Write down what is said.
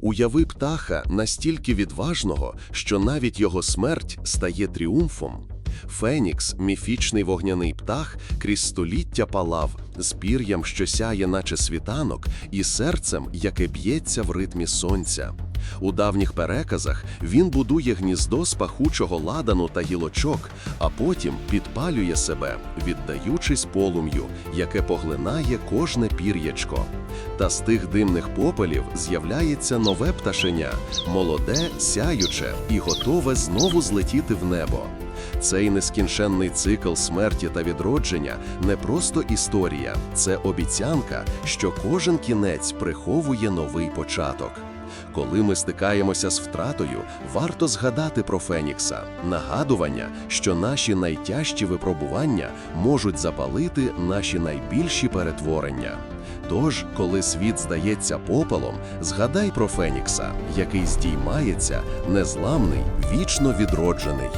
Уяви птаха настільки відважного, що навіть його смерть стає тріумфом. Фенікс, міфічний вогняний птах, крізь століття палав, з пір'ям, що сяє, наче світанок, і серцем, яке б'ється в ритмі сонця. У давніх переказах він будує гніздо з пахучого ладану та гілочок, а потім підпалює себе, віддаючись полум'ю, яке поглинає кожне пір'ячко. Та з тих димних попелів з'являється нове пташеня, молоде, сяюче і готове знову злетіти в небо. Цей нескінченний цикл смерті та відродження не просто історія, це обіцянка, що кожен кінець приховує новий початок. Коли ми стикаємося з втратою, варто згадати про Фенікса, нагадування, що наші найтяжчі випробування можуть запалити наші найбільші перетворення. Тож, коли світ здається попелом, згадай про Фенікса, який здіймається, незламний, вічно відроджений.